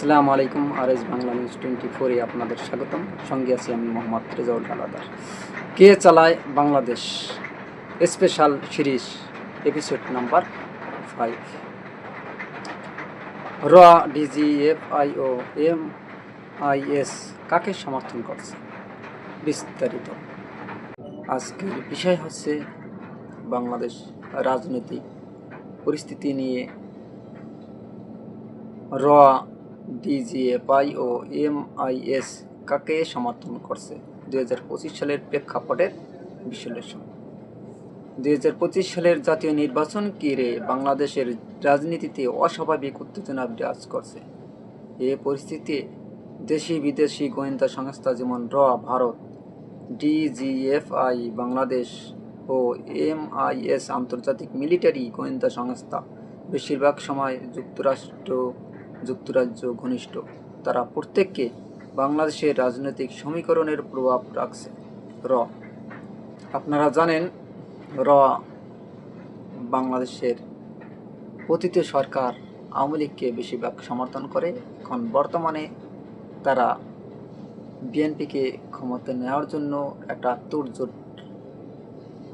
আসসালামু আলাইকুম R S Bangla news twenty ফোরে আপনাদের স্বাগতম। সঙ্গে আছি আমি মোহাম্মদ রেজাউল হালাদার। কে চালায় Bangladesh? Special series, episode number five. র ডিজিএফআইও এম আইএস কাকে সমর্থন করছে? বিস্তারিত। আজকের বিষয় হচ্ছে বাংলাদেশ রাজনৈতিক পরিস্থিতি নিয়ে। র ডিজিএফআই ও এমআইএস কাকে সমর্থন করছে? দুই হাজার পঁচিশ সালের প্রেক্ষাপটের বিশ্লেষণ। দুই হাজার পঁচিশ সালের জাতীয় নির্বাচন ঘিরে বাংলাদেশের রাজনীতিতে অস্বাভাবিক উত্তেজনা বিরাজ করছে। এ পরিস্থিতিতে দেশি বিদেশি গোয়েন্দা সংস্থা যেমন র, ভারত ডিজিএফআই বাংলাদেশ ও এমআইএস আন্তর্জাতিক মিলিটারি গোয়েন্দা সংস্থা বেশিরভাগ সময় যুক্তরাষ্ট্র যুক্তরাজ্য ঘনিষ্ঠ। তারা প্রত্যেককে বাংলাদেশের রাজনৈতিক সমীকরণের প্রভাব রাখছে। র। আপনারা জানেন, র বাংলাদেশের পতিত সরকার আওয়ামী লীগকে বেশিরভাগ সমর্থন করে। এখন বর্তমানে তারা বিএনপিকে ক্ষমতা নেওয়ার জন্য একটা তোড়জোড়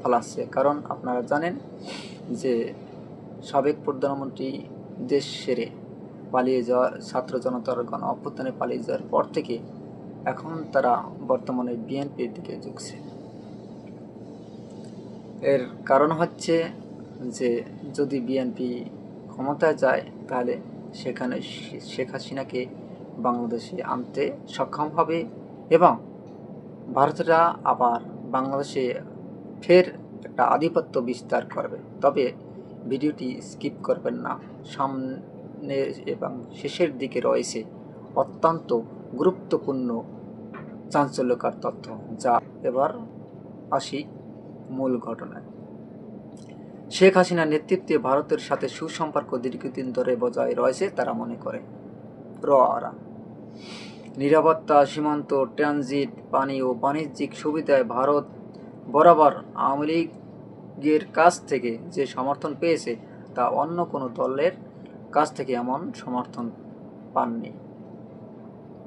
ফলাচ্ছে। কারণ আপনারা জানেন যে সাবেক প্রধানমন্ত্রী দেশ সেরে পালিয়ে যাওয়ার ছাত্র জনতার গণ অভ্যুত্থানে পালিয়ে যাওয়ার পর থেকে এখন তারা বর্তমানে বিএনপির দিকে ঝুঁকছে। এর কারণ হচ্ছে যে, যদি বিএনপি ক্ষমতায় যায়, তাহলে সেখানে শেখ হাসিনাকে বাংলাদেশে আনতে সক্ষম হবে এবং ভারতরা আবার বাংলাদেশে ফের একটা আধিপত্য বিস্তার করবে। তবে ভিডিওটি স্কিপ করবেন না। সামনে এবং শেষের দিকে রয়েছে অত্যন্ত গুরুত্বপূর্ণ চাঞ্চল্যকার তথ্য, যা এবার আসি মূল ঘটনায়। শেখ হাসিনার নেতৃত্বে ভারতের সাথে সুসম্পর্ক দীর্ঘদিন ধরে বজায় রয়েছে তারা মনে করে। ররা নিরাপত্তা, সীমান্ত, ট্রানজিট, পানি ও বাণিজ্যিক সুবিধায় ভারত বরাবর আওয়ামী লীগের কাছ থেকে যে সমর্থন পেয়েছে তা অন্য কোনো দলের কাছ থেকে এমন সমর্থন পাননি।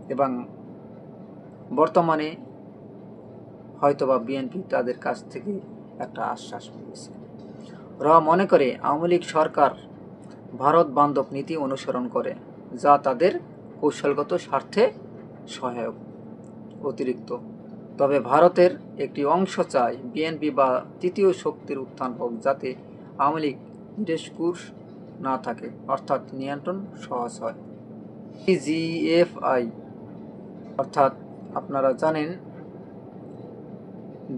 এবং বর্তমানে হয়তোবা বিএনপি তাদের কাছ থেকে একটা আশ্বাস পেয়েছে। র মনে করে আওয়ামী লীগ সরকার ভারত বান্ধব নীতি অনুসরণ করে, যা তাদের কৌশলগত স্বার্থে সহায়ক, অতিরিক্ত। তবে ভারতের একটি অংশ চায় বিএনপি বা তৃতীয় শক্তির উত্থান হোক, যাতে আওয়ামী লীগ ডিসকুর্স না থাকে, অর্থাৎ নিয়ন্ত্রণ সহজ হয়। জিএফআই অর্থাৎ আপনারা জানেন,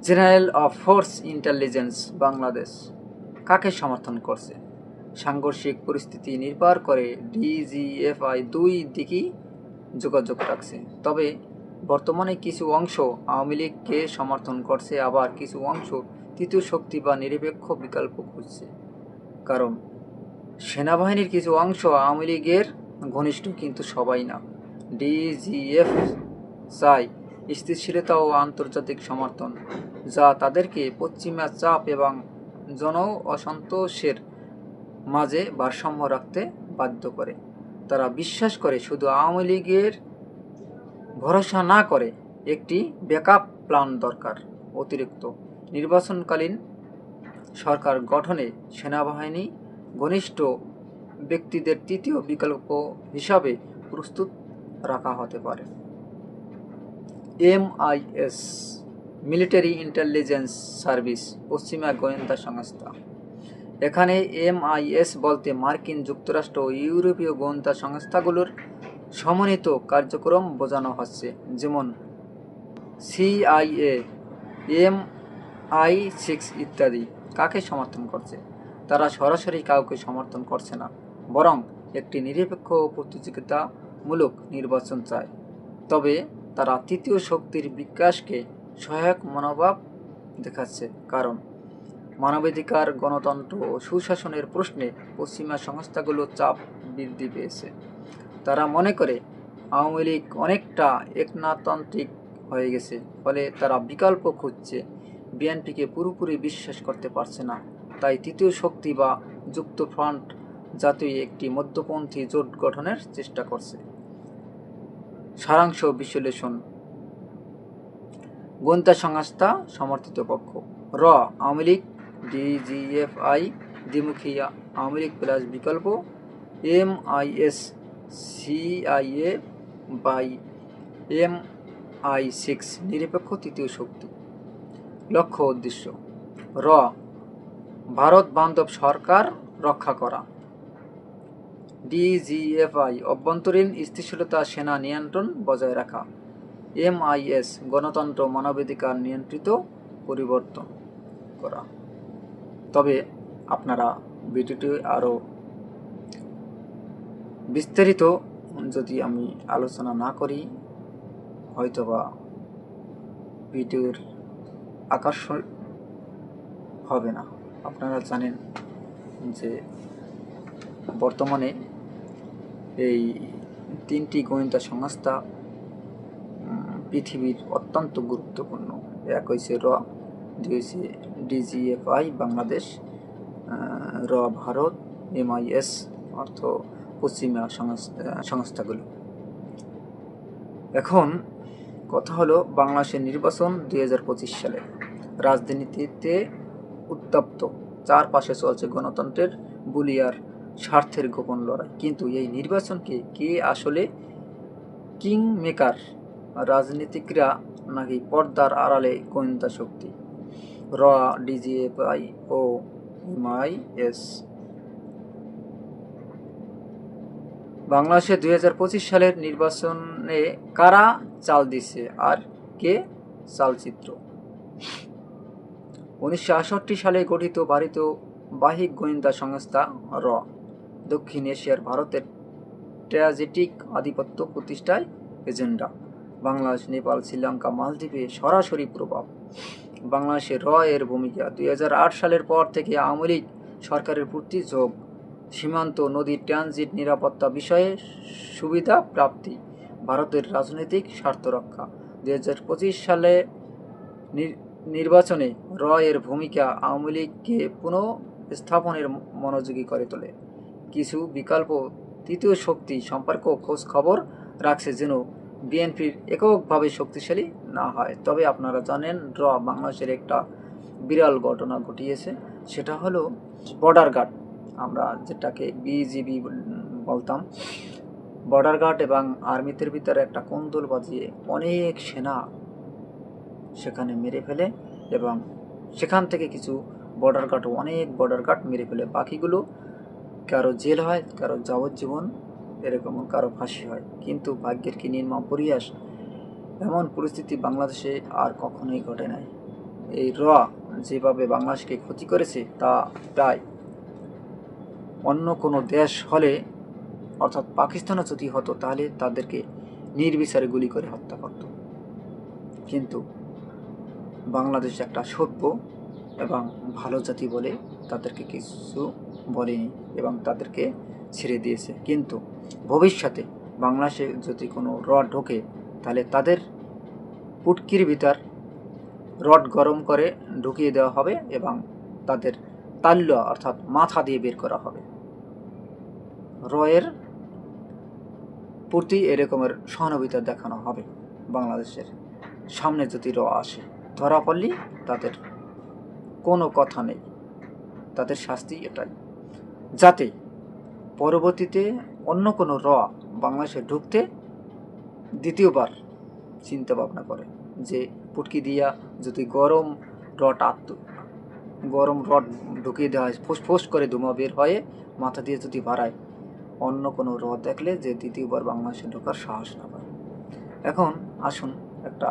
general of force intelligence Bangladesh কাকে সমর্থন করছে? সাংঘর্ষিক পরিস্থিতি নির্ভর করে ডিজিএফআই দুই দিকই যোগাযোগ রাখছে। তবে বর্তমানে কিছু অংশ আওয়ামী লীগকে সমর্থন করছে, আবার কিছু অংশ তৃতীয় শক্তি বা নিরপেক্ষ বিকল্প খুঁজছে। কারণ সেনাবাহিনীর কিছু অংশ আওয়ামী লীগের ঘনিষ্ঠ, কিন্তু সবাই না। ডিজিএফ চাই স্থিতিশীলতা ও আন্তর্জাতিক সমর্থন, যা তাদেরকে পশ্চিমা চাপ এবং জন অসন্তোষের মাঝে ভারসাম্য রাখতে বাধ্য করে। তারা বিশ্বাস করে শুধু আওয়ামী লীগের ভরসা না করে একটি ব্যাকআপ প্ল্যান দরকার। অতিরিক্ত নির্বাচনকালীন সরকার গঠনে সেনাবাহিনী ঘনিষ্ঠ ব্যক্তিদের তৃতীয় বিকল্প হিসাবে প্রস্তুত রাখা হতে পারে। এমআইএস, মিলিটারি ইন্টেলিজেন্স সার্ভিস, পশ্চিমা গোয়েন্দা সংস্থা। এখানে এমআইএস বলতে মার্কিন যুক্তরাষ্ট্র ও ইউরোপীয় গোয়েন্দা সংস্থাগুলোর সমন্বিত কার্যক্রম বোঝানো হচ্ছে, যেমন সিআইএ এম আই সিক্স ইত্যাদি। কাকে সমর্থন করছে? তারা সরাসরি কাউকে সমর্থন করছে না, বরং একটি নিরপেক্ষ প্রতিযোগিতামূলক নির্বাচন চায়। তবে তারা তৃতীয় শক্তির বিকাশকে সহায়ক মনোভাব দেখাচ্ছে, কারণ মানবাধিকার, গণতন্ত্র ও সুশাসনের প্রশ্নে পশ্চিমা সংস্থাগুলো চাপ বৃদ্ধি পেয়েছে। তারা মনে করে, আওয়ামী লীগ অনেকটা একনাতান্ত্রিক হয়ে গেছে, ফলে তারা বিকল্প খুঁজছে, বিএনপিকে পুরোপুরি বিশ্বাস করতে পারছে না। তাই তৃতীয় শক্তি বা যুক্ত ফ্রন্ট জাতীয় একটি মধ্যপন্থী জোট গঠনের চেষ্টা করছে। সারাংশ বিশ্লেষণ। গোয়েন্দা সংস্থা সমর্থিত পক্ষ। র, আওয়ামী লীগ, ডিজিএফআই, দ্বিমুখী আওয়ামী লীগ প্লাস বিকল্প M I S CIA by M I six নিরপেক্ষ তৃতীয় শক্তি। লক্ষ্য উদ্দেশ্য। র ভারত বান্ধব সরকার রক্ষা করা। ডিজিএফআই অভ্যন্তরীণ স্থিতিশীলতা সেনা নিয়ন্ত্রণ বজায় রাখা। এমআইএস গণতন্ত্র মানবাধিকার নিয়ন্ত্রিত পরিবর্তন করা। তবে আপনারা ভিডিওটি আরও বিস্তারিত যদি আমি আলোচনা না করি, হয়তোবা ভিডিওর আকর্ষণ হবে না। আপনারা জানেন যে বর্তমানে এই তিনটি গোয়েন্দা সংস্থা পৃথিবীর অত্যন্ত গুরুত্বপূর্ণ। এক হয়েছে র, দুই হয়েছে ডিজিএফআই, বাংলাদেশ র ভারত, এমআইএস, অর্থ পশ্চিমা সংস্থা সংস্থাগুলো। এখন কথা হলো বাংলাদেশের নির্বাচন দু হাজার পঁচিশ সালে। রাজনীতিতে উত্তপ্ত। চারপাশে চলছে গণতন্ত্রের বুলিয়ার স্বার্থের গোপন লড়াই। কিন্তু এই নির্বাচনকে কে আসলে কিং মেকার রাজনীতিকরা নাকি পর্দার আড়ালে গোয়েন্দা শক্তি? র ডিজিএফআই ও এমআইএস বাংলাদেশে দুই হাজার পঁচিশ সালের নির্বাচনে কারা চাল দিছে আর কে চালচিত্র? উনিশশো সালে গঠিত ভারত বাহিক গোয়েন্দা সংস্থা র, দক্ষিণ এশিয়ার ভারতের ট্র্যাজেটিক আধিপত্য প্রতিষ্ঠায় এজেন্ডা। বাংলাদেশ, নেপাল, শ্রীলঙ্কা, মালদ্বীপে সরাসরি প্রভাব। বাংলাদেশের র এর ভূমিকা দুই হাজার আট সালের পর থেকে আওয়ামী লীগ সরকারের প্রতি যোগ। সীমান্ত নদীর ট্রানজিট নিরাপত্তা বিষয়ে সুবিধা প্রাপ্তি। ভারতের রাজনৈতিক স্বার্থ রক্ষা। দুই হাজার পঁচিশ সালে নির্বাচনে র এর ভূমিকা আওয়ামী লীগকে পুনঃস্থাপনের মনোযোগী করে তোলে। কিছু বিকল্প তৃতীয় শক্তি সম্পর্ক খোঁজ খবর রাখছে যেন বিএনপির এককভাবে শক্তিশালী না হয়। তবে আপনারা জানেন র বাংলাদেশের একটা বিরল ঘটনা ঘটিয়েছে। সেটা হলো বর্ডার গার্ড। আমরা যেটাকে বিজিবি বলতাম। বর্ডার গার্ড এবং আর্মিদের ভিতরে একটা কোন্দল বাজিয়ে অনেক সেনা সেখানে মেরে ফেলে এবং সেখান থেকে কিছু বর্ডার গার্ড অনেক বর্ডার গার্ড মেরে ফেলে। বাকিগুলো কারও জেল হয়, কারও যাবজ্জীবন, এরকম কারও ফাঁসি হয়। কিন্তু ভাগ্যের কি নির্মম পরিহাস? এমন পরিস্থিতি বাংলাদেশে আর কখনোই ঘটে নাই। এই র যেভাবে বাংলাদেশকে ক্ষতি করেছে, তা প্রায় অন্য কোনো দেশ হলে, অর্থাৎ পাকিস্তানও যদি হতো, তাহলে তাদেরকে নির্বিচারে গুলি করে হত্যা করত। কিন্তু বাংলাদেশ একটা সভ্য এবং ভালো জাতি বলে তাদেরকে কিছু বলেনি এবং তাদেরকে ছেড়ে দিয়েছে। কিন্তু ভবিষ্যতে বাংলাদেশে যদি কোনো রড ঢোকে, তাহলে তাদের পুটকির ভিতর রড গরম করে ঢুকিয়ে দেওয়া হবে এবং তাদের তাল্য অর্থাৎ মাথা দিয়ে বের করা হবে। রয়ের প্রতি এরকমের সহানুভূতি দেখানো হবে বাংলাদেশের। সামনে যদি র আসে ধরা পড়লি, তাদের কোনো কথা নেই। তাদের শাস্তি এটাই। যাতে পরবর্তীতে অন্য কোনো র বাংলাদেশে ঢুকতে দ্বিতীয়বার চিন্তা ভাবনা করে যে, পুটকি দিয়া যদি গরম রড আত্ম গরম রড ঢুকিয়ে দেওয়া হয় ফোস করে ধুমা বের হয়ে মাথা দিয়ে যদি বাড়ায়, অন্য কোনো র দেখলে যে দ্বিতীয়বার বাংলাদেশে ঢোকার সাহস না পায়। এখন আসুন একটা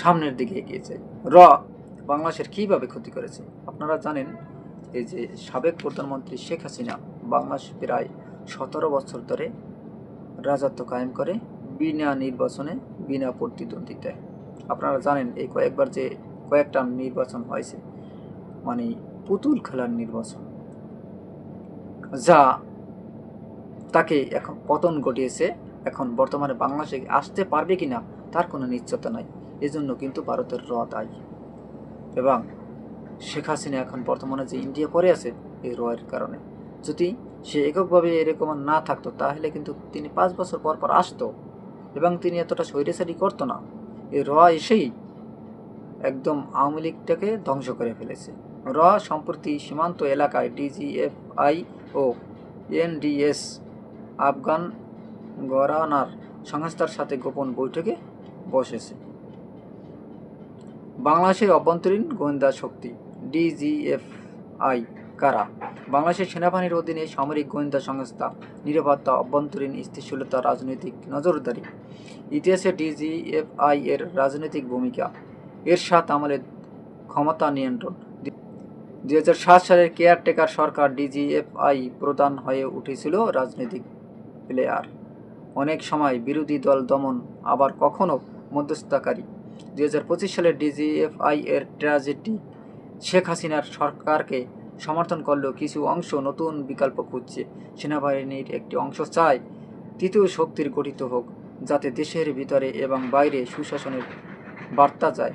সামনের দিকে এগিয়ে যাই র, বাংলাদেশের কীভাবে ক্ষতি করেছে? আপনারা জানেন, এই যে সাবেক প্রধানমন্ত্রী শেখ হাসিনা বাংলাদেশ প্রায় সতেরো বছর ধরে রাজত্ব কায়েম করে, বিনা নির্বাচনে, বিনা প্রতিদ্বন্দ্বিতায়। আপনারা জানেন, এই কয়েকবার যে কয়েকটা নির্বাচন হয়েছে মানে পুতুল খেলার নির্বাচন, যা তাকে এখন পতন ঘটিয়েছে। এখন বর্তমানে বাংলাদেশে আসতে পারবে কিনা, তার কোনো নিশ্চয়তা নাই। এজন্য কিন্তু ভারতের র দায়ী। এবং শেখ হাসিনা এখন বর্তমানে যে ইন্ডিয়া করে আছে, এই রয়ের কারণে। যদি সে এককভাবে এরকম না থাকতো, তাহলে কিন্তু তিনি পাঁচ বছর পর পর আসতো। এবং তিনি এতটা স্বৈরাচারী করতো না। এই র এসেই একদম আওয়ামী লীগটাকে ধ্বংস করে ফেলেছে। র সম্প্রতি সীমান্ত এলাকায় ডিজিএফআই ও এনডিএস আফগান গরানার সংস্থার সাথে গোপন বৈঠকে বসেছে। বাংলাদেশের অভ্যন্তরীণ গোয়েন্দা শক্তি, ডিজিএফআই, কারা? বাংলাদেশের সেনাবাহিনীর অধীনে সামরিক গোয়েন্দা সংস্থা নিরাপত্তা, অভ্যন্তরীণ স্থিতিশীলতা, রাজনৈতিক নজরদারি। ইতিহাসে ডিজিএফআই এর রাজনৈতিক ভূমিকা এরশাদ আমলের ক্ষমতা নিয়ন্ত্রণ। দুই হাজার সাত সালের কেয়ারটেকার সরকার ডিজিএফআই প্রধান হয়ে উঠেছিল রাজনৈতিক প্লেয়ার। অনেক সময় বিরোধী দল দমন আবার কখনো মধ্যস্থতাকারী। দুই সালের ডিজিএফআই এর ট্র্যাজেডি, শেখ হাসিনার সরকারকে সমর্থন করলেও কিছু অংশ নতুন বিকল্প খুঁজছে। সেনাবাহিনীর একটি অংশ চায় তৃতীয় শক্তির গঠিত হোক, যাতে দেশের ভিতরে এবং বাইরে সুশাসনের বার্তা যায়।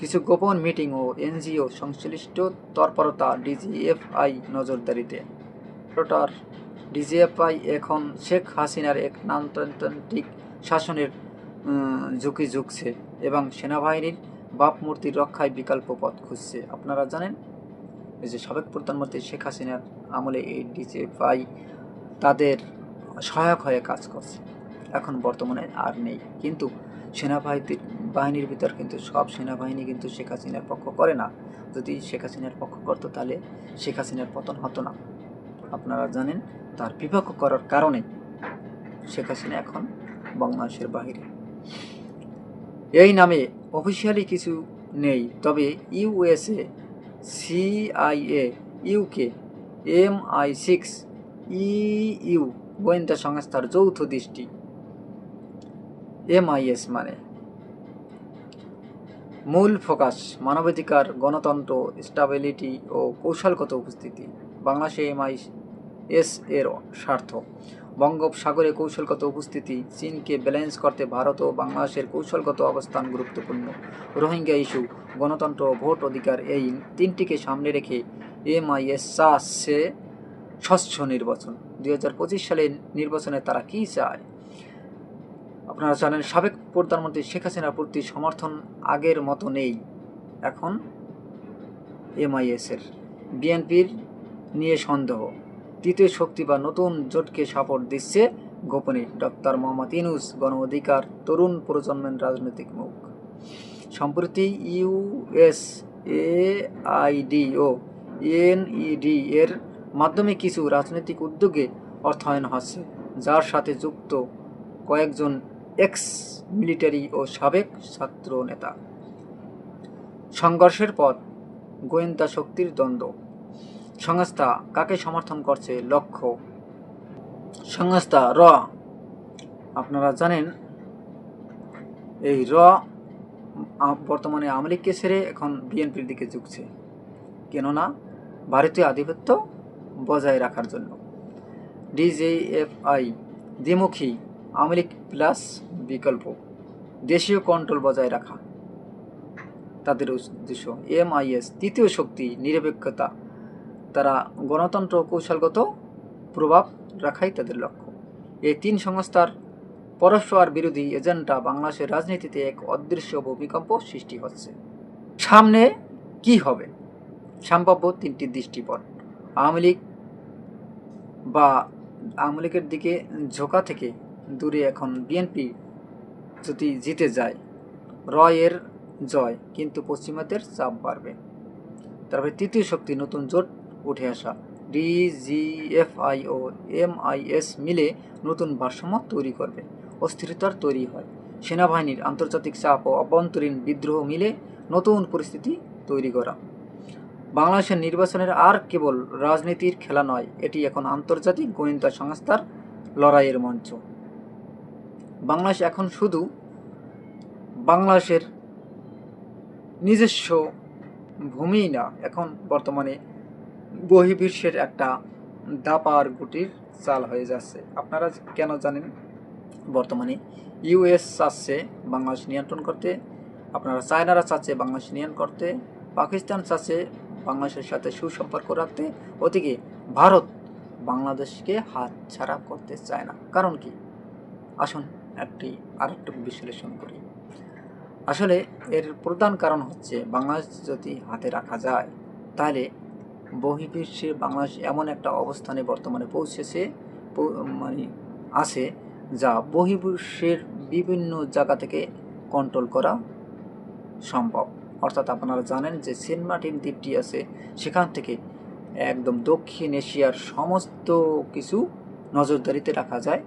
কিছু গোপন মিটিং ও এনজিও সংশ্লিষ্ট তৎপরতা ডিজিএফআই নজরদারিতে। রোটার, ডিজিএফআই এখন শেখ হাসিনার এক নামতান্ত্রিক শাসনের ঝুঁকি ঝুঁকছে। এবং সেনাবাহিনীর বাপ মূর্তির রক্ষায় বিকল্প পথ খুঁজছে। আপনারা জানেন যে সাবেক প্রধানমন্ত্রী শেখ হাসিনার আমলে এই ডিজিএফআই তাদের সহায়ক হয়ে কাজ করছে। এখন বর্তমানে আর নেই। কিন্তু সেনাবাহিনীর বাহিনীর ভিতর কিন্তু সব সেনাবাহিনী কিন্তু শেখ হাসিনার পক্ষ করে না। যদি শেখ হাসিনার পক্ষ করতো তাহলে শেখ হাসিনার পতন হতো না। আপনারা জানেন, তার বিপক্ষ করার কারণে শেখ হাসিনা এখন বাংলাদেশের বাহিরে। এই নামে অফিসিয়ালি কিছু নেই, তবে USA, CIA, UK M I six U গোয়েন্দা সংস্থার যৌথ দৃষ্টি। এমআইএস মানে মূল ফোকাস, মানবাধিকার, গণতন্ত্র, স্টাবিলিটি ও কৌশলগত উপস্থিতি। বাংলাদেশে এমআই এস এর স্বার্থ। বঙ্গোপসাগরে কৌশলগত উপস্থিতি চীনকে ব্যালেন্স করতে ভারত ও বাংলাদেশের কৌশলগত অবস্থান গুরুত্বপূর্ণ। রোহিঙ্গা ইস্যু, গণতন্ত্র ভোট অধিকার এই তিনটিকে সামনে রেখে এমআইএস চাচ্ছে স্বচ্ছ নির্বাচন। দুই হাজার পঁচিশ সালের নির্বাচনে তারা কী চায়? আপনারা জানেন, সাবেক প্রধানমন্ত্রী শেখ হাসিনার প্রতি সমর্থন আগের মতো নেই। এখন এমআইএসের বিএনপির নিয়ে সন্দেহ। তৃতীয় শক্তি বা নতুন জোটকে সাপোর্ট দিচ্ছে গোপনে ডক্টর মোহাম্মদ ইনুস গণ অধিকার, তরুণ প্রজন্মের রাজনৈতিক মুখ। সম্প্রতি ইউএস এআইডি ও এনইডি এর মাধ্যমে কিছু রাজনৈতিক উদ্যোগে অর্থায়ন হচ্ছে, যার সাথে যুক্ত কয়েকজন এক্স মিলিটারি ও সাবেক ছাত্র নেতা সংঘর্ষের পর গোয়েন্দা শক্তির দ্বন্দ্ব। সংস্থা কাকে সমর্থন করছে? লক্ষ্য। সংস্থা র। আপনারা জানেন, এই র বর্তমানে আওয়ামী লীগকে ছেড়ে এখন বিএনপির দিকে ঝুঁকছে। কেননা, ভারতীয় আধিপত্য বজায় রাখার জন্য। ডিজেএফআই, দ্বিমুখী, আওয়ামী লীগ প্লাস বিকল্প, দেশীয় কন্ট্রোল বজায় রাখা। তাদের উদ্দেশ্য, এমআইএস, তৃতীয় শক্তি, নিরপেক্ষতা। তারা গণতন্ত্র কৌশলগত প্রভাব রাখাই তাদের লক্ষ্য। এই তিন সংস্থার পরস্পর বিরোধী এজেন্ডা বাংলাদেশের রাজনীতিতে এক অদৃশ্য ভূমিকম্প সৃষ্টি হচ্ছে। সামনে কি হবে? সম্ভাব্য তিনটি দৃষ্টিপট। আওয়ামী লীগ বা আওয়ামী লীগের দিকে ঝোঁকা থেকে দূরে এখন বিএনপি যদি জিতে যায়, রয়ের জয় কিন্তু পশ্চিমাদের চাপ বাড়বে। তারপরে তৃতীয় শক্তি, নতুন জোট উঠে আসা। ডিজিএফআই ও এমআইএস মিলে নতুন ভারসাম্য তৈরি করবে। অস্থিরতার তৈরি হয়। সেনাবাহিনীর আন্তর্জাতিক চাপ ও অভ্যন্তরীণ বিদ্রোহ মিলে নতুন পরিস্থিতি তৈরি করা। বাংলাদেশের নির্বাচনের আর কেবল রাজনীতির খেলা নয়, এটি এখন আন্তর্জাতিক গোয়েন্দা সংস্থার লড়াইয়ের মঞ্চ। বাংলাদেশ এখন শুধু বাংলাদেশের নিজস্ব ভূমিই না, এখন বর্তমানে বহির্বিশ্বের একটা দাপার গুটির চাল হয়ে যাচ্ছে। আপনারা কেন জানেন? বর্তমানে ইউএস চাচ্ছে বাংলাদেশ নিয়ন্ত্রণ করতে, আপনারা চায়নারা চাচ্ছে বাংলাদেশ নিয়ন্ত্রণ করতে, পাকিস্তান চাচ্ছে বাংলাদেশের সাথে সুসম্পর্ক রাখতে ওদিকে ভারত বাংলাদেশকে হাত ছাড়া করতে চায় না। কারণ কি? আসুন একটি আর একটু বিশ্লেষণ করি। আসলে এর প্রধান কারণ হচ্ছে বাংলাদেশ যদি হাতে রাখা যায়, তাহলে বহির্বিশ্বে বাংলাদেশ এমন একটা অবস্থানে বর্তমানে পৌঁছেছে মানে আছে, যা বহির্বিশ্বের বিভিন্ন জায়গা থেকে কন্ট্রোল করা সম্ভব। অর্থাৎ আপনারা জানেন যে সেন্ট মার্টিন দ্বীপটি আছে, সেখান থেকে একদম দক্ষিণ এশিয়ার সমস্ত কিছু নজরদারিতে রাখা যায়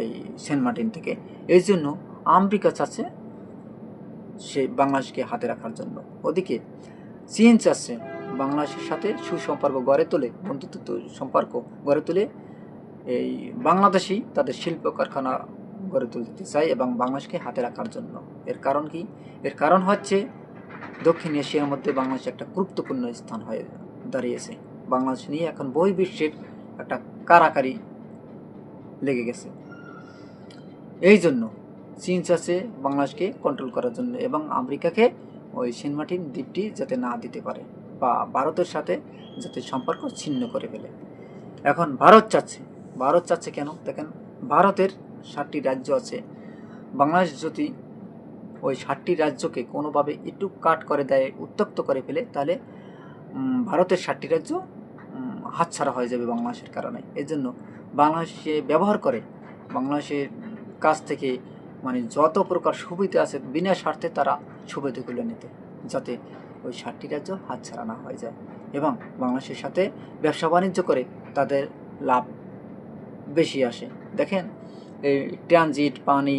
এই সেন্ট মার্টিন থেকে। এই জন্য আমেরিকা চাচ্ছে সে বাংলাদেশকে হাতে রাখার জন্য। ওদিকে চীন চাচ্ছে বাংলাদেশের সাথে সুসম্পর্ক গড়ে তোলে, বন্ধুত্ব সম্পর্ক গড়ে তোলে, এই বাংলাদেশি তাদের শিল্প কারখানা গড়ে তুলতে চায় এবং বাংলাদেশকে হাতে রাখার জন্য। এর কারণ কি? এর কারণ হচ্ছে দক্ষিণ এশিয়ার মধ্যে বাংলাদেশ একটা গুরুত্বপূর্ণ স্থান হয়ে দাঁড়িয়েছে। বাংলাদেশ নিয়ে এখন বই বিশ্বের একটা কারাকারি লেগে গেছে। এই জন্য চীন চাচ্ছে বাংলাদেশকে কন্ট্রোল করার জন্য এবং আমেরিকাকে ওই সেন্ট দ্বীপটি যাতে না দিতে পারে। বা ভারতের সাথে যাতে সম্পর্ক ছিন্ন করে ফেলে। এখন ভারত চাচ্ছে। ভারত চাচ্ছে কেন? দেখেন, ভারতের ষাটটি রাজ্য আছে। বাংলাদেশ যদি ওই ষাটটি রাজ্যকে কোনোভাবে একটু কাট করে দেয়, উত্তক্ত করে ফেলে, তাহলে ভারতের ষাটটি রাজ্য হাতছাড়া হয়ে যাবে বাংলাদেশের কারণে। এই জন্য বাংলাদেশে ব্যবহার করে, বাংলাদেশের কাছ থেকে মানে যত প্রকার সুবিধা আছে, বিনা স্বার্থে তারা সুবিধাগুলো নিতে। যাতে ওই ষাটটি রাজ্য হাতছাড়া না হয়ে যায় এবং বাংলাদেশের সাথে ব্যবসা বাণিজ্য করে তাদের লাভ বেশি আসে। দেখেন, এই ট্রানজিট, পানি,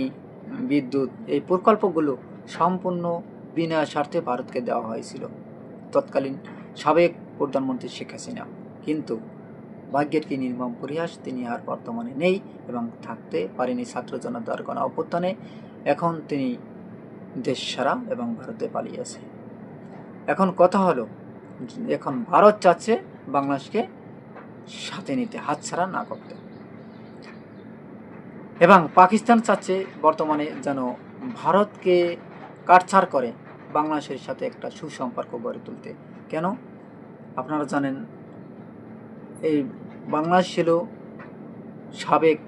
বিদ্যুৎ এই প্রকল্পগুলো সম্পূর্ণ বিনা স্বার্থে ভারতকে দেওয়া হয়েছিল তৎকালীন সাবেক প্রধানমন্ত্রী শেখ হাসিনা। কিন্তু ভাগ্যের কি নির্মম পরিহাস তিনি আর বর্তমানে নেই এবং থাকতে পারেনি ছাত্র জনতার গণ অভ্যুত্থানে এখন তিনি দেশ সারা এবং ভারতে পালিয়েছে এখন কথা হলো, এখন ভারত চাচ্ছে বাংলাদেশকে সাথে নিতে, হাতছাড়া না করতে। এবং পাকিস্তান চাচ্ছে বর্তমানে যেন ভারতকে কাটছাড় করে বাংলাদেশের সাথে একটা সুসম্পর্ক গড়ে তুলতে। কেন? আপনারা জানেন, এই বাংলাদেশ ছিল সাবেক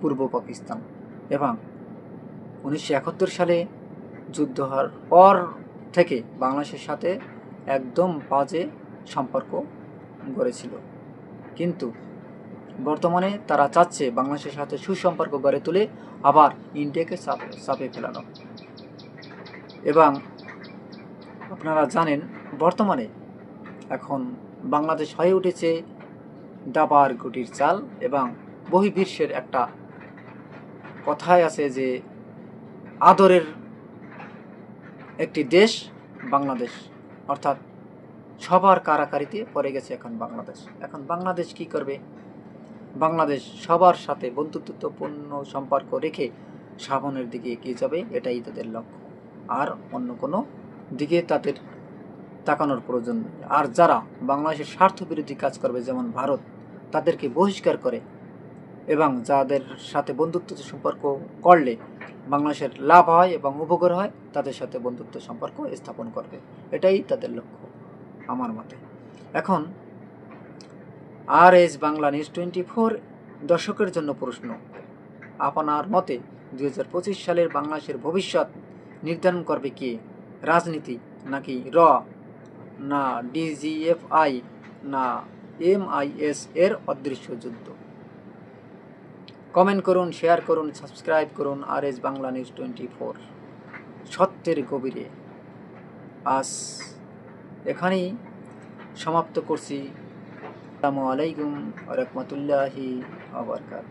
পূর্ব পাকিস্তান এবং উনিশশো একাত্তর সালে যুদ্ধ হওয়ার পর থেকে বাংলাদেশের সাথে একদম বাজে সম্পর্ক গড়েছিল। কিন্তু বর্তমানে তারা চাচ্ছে বাংলাদেশের সাথে সুসম্পর্ক গড়ে তুলে আবার ইন্ডিয়াকে চাপে চাপে ফেলানো। এবং আপনারা জানেন, বর্তমানে এখন বাংলাদেশ হয়ে উঠেছে দাবার গুটির চাল এবং বহির্বিশ্বের একটা কথায় আছে যে, আদরের একটি দেশ, বাংলাদেশ। অর্থাৎ সবার কারাকারিতে পড়ে গেছে এখন বাংলাদেশ। এখন বাংলাদেশ কি করবে? বাংলাদেশ সবার সাথে বন্ধুত্বপূর্ণ সম্পর্ক রেখে সামনের দিকে এগিয়ে যাবে, এটাই তাদের লক্ষ্য। আর অন্য কোনো দিকে তাদের তাকানোর প্রয়োজন আর যারা বাংলাদেশের স্বার্থ বিরোধী কাজ করবে, যেমন ভারত, তাদেরকে বহিষ্কার করে এবং যাদের সাথে বন্ধুত্ব সম্পর্ক করলে বাংলাদেশের লাভ হয় এবং উপকার হয়, তাদের সাথে বন্ধুত্ব সম্পর্ক স্থাপন করবে। এটাই তাদের লক্ষ্য, আমার মতে। এখন R S Bangla news twenty four দর্শকের জন্য প্রশ্ন। আপনার মতে দুই হাজার পঁচিশ সালের বাংলাদেশের ভবিষ্যৎ নির্ধারণ করবে কে? রাজনীতি নাকি র? না ডিজিএফআই না এমআইএস এর অদৃশ্য যুদ্ধ। কমেন্ট করুন, শেয়ার করুন, সাবস্ক্রাইব করুন R S Bangla news twenty four. সত্যের গভীরে। আজ এখানেই সমাপ্ত করছি। আসসালামু আলাইকুম রহমতুল্লাহি আবরকাত